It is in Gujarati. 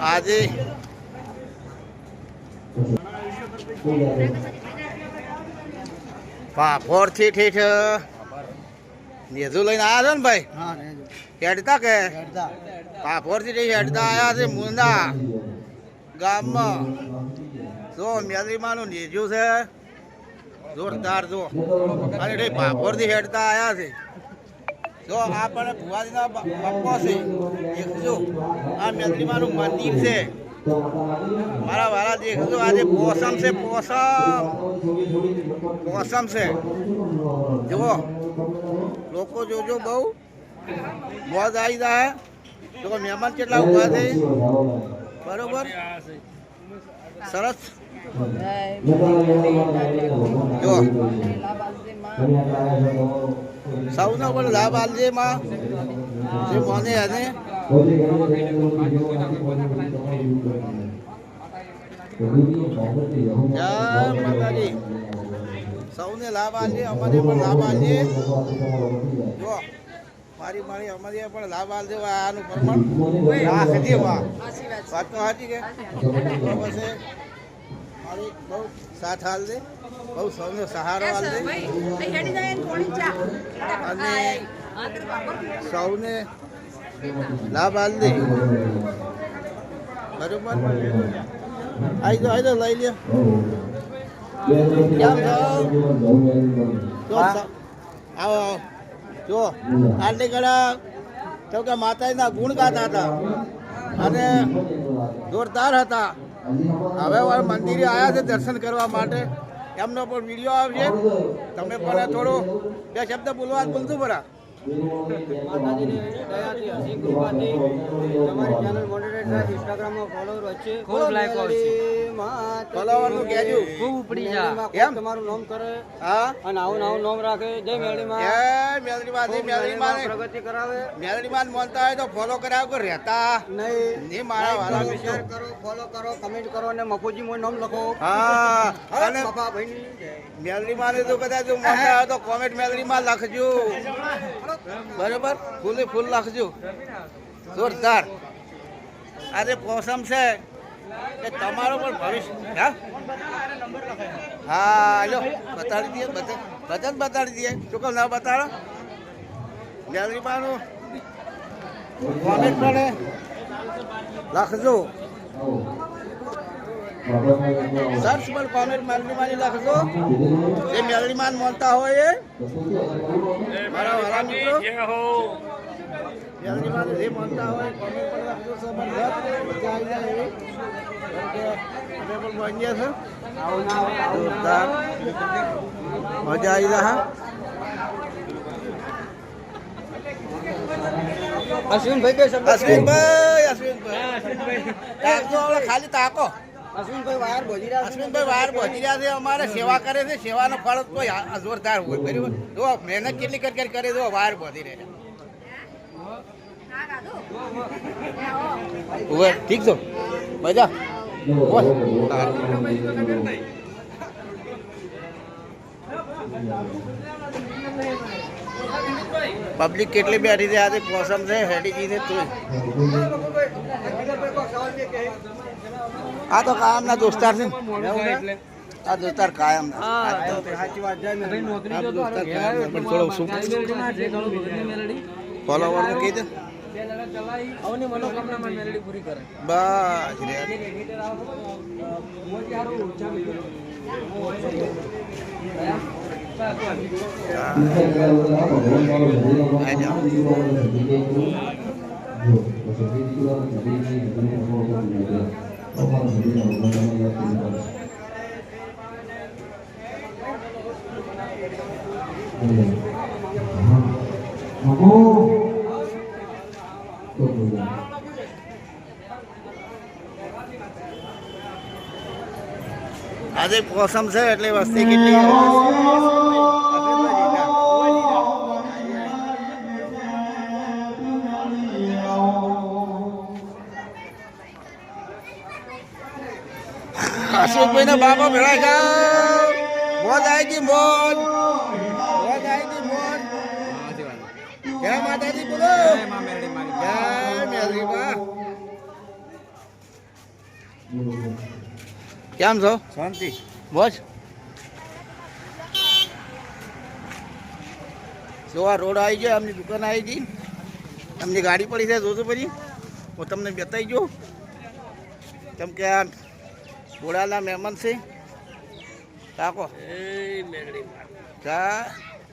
આજે પાફોરથી ઠીઠ નેજુ લઈને આવ્યા છો ને ભાઈ? હેડતા કે? હેડતા. થી ઠીઠ હેડતા આવ્યા છે મુંદા ગામમાં. જો મેલીમાનું નેજુ છે. જોરદાર જો. અને રે પાફોરથી હેડતા આવ્યા છે. જો આ પણ ભુવાજીના બાપો છે. દેખજો આ મેલીમાનું મંદિર છે. મારા વાળા દેખજો આજે પોસમ છે, પોસમ. પોસમ છે. જુઓ, લોકો જોજો બહુ મોજ આવી જાય. જો મહેમાન કેટલા ઊભા છે. બરોબર? સરસ. જો સૌનો પણ લાભ આલજે માં. જે મને અને સૌને લાભ આલજે અમારે પણ લાભ આલજે જો, મારી મારી અમારી પણ લાભ આલજે વા આનું પ્રમાણ. રાખજે વા વાત તો સાચી કે? મારી બહુ સાથ હાલ દે બહુ સૌનો સહારો અને સૌને લાભ આલ દે. બરોબર? આવી આઈ દો લઈ લ્યો. આવો આવો. જો આટલી કડા તો કે માતાજીના ગુણ ગાતા હતા. અને જોરદાર હતા. હવે હવે મંદિરે આવ્યા છે દર્શન કરવા માટે. એમનો પણ વીડિયો આવશે. તમે પણ થોડો બે શબ્દ બોલવા બોલતું પરા માતાજીની દયાથી હસી કૃપાથી તમારી ચેનલ મોનેટાઈઝ ઇન્સ્ટાગ્રામમાં ફોલોવર વચ્ચે ખૂબ like આવશે. ફોલોવરનું કહેજો. ખૂબ ઉપડી જા. એમ? તમારું નામ કરે હા? અને આવું આવું નામ રાખે. જય મેળીમાં. એ મેલડી માં ખૂબ મેલડી માં પ્રગતિ કરાવે. મેલડી માં માનતા હોય તો ફોલો કરાવ કે રહેતા? નહીં. નહીં મારા વાળા શેર કરો ફોલો કરો કમેન્ટ કરો અને મફુજી મોય નામ લખો. હા. અને અને બાપા ભાઈની મેલડી માં જો કદાચ જો માનતા હોય તો કોમેન્ટ મેલડી માં લખજો બરોબર? ફૂલે ફૂલ લખજો જોરદાર. આજે પોસમ છે. કે તમારું પણ ભવિષ્ય, હા? હા લો બતાડી દઈએ, બધા બતાડી દઈએ. શું કહું ના બતાડો? માનું કોમેન્ટ પણ લખજો સર્ચ પર કોમેન્ટ મેલડીમાની લખજો જે મેલડીમાન માન માનતા હોય એ. મારા વાળા મિત્રો. મેલડી માન જે માનતા હોય કોમેન્ટ પર લખજો સમજ મજા આવી જાય એવી. અમે પણ માનીએ છીએ. આવું ના આવું ના જોરદાર મજા આવી જાય અશ્વિનભાઈ અશ્વિનભાઈ. અશ્વિનભાઈ ખાલી તાકો. અશ્વિનભાઈ વાયર બોજી રહ્યા છે. અમારે સેવા કરે છે, સેવાનો ફળ તો જોરદાર હોય, બરાબર? જો મહેનત કેટલી કરી કરી જો વાયર પહોંચી રહે ઓવે ઠીક છો? મજા? બોલ. પબ્લિક કેટલી બેઠી છે? આજે મોસમ છે હેડીજી છે તું. આ તો કાયમના દોસ્તાર છે આ દોસ્તાર કાયમ કાયમ ફોલોવરનું કરે. બસ રે. 来讲。嗯，老公。આજે મોસમ છે એટલે વસ્તી કેટલી અશોકભાઈ ના બાપા ભેળા ગયા મોજ આવી ગઈ, મોજ. કેમ છો? શાંતિ. બસ જો આ રોડ આવી ગયો એમની દુકાન આવી ગઈ એમની ગાડી પડી છે જોજો પછી. હું તમને બતાવી જો કેમ કે આ ઘોડાના મહેમાન છે. કાકો ચા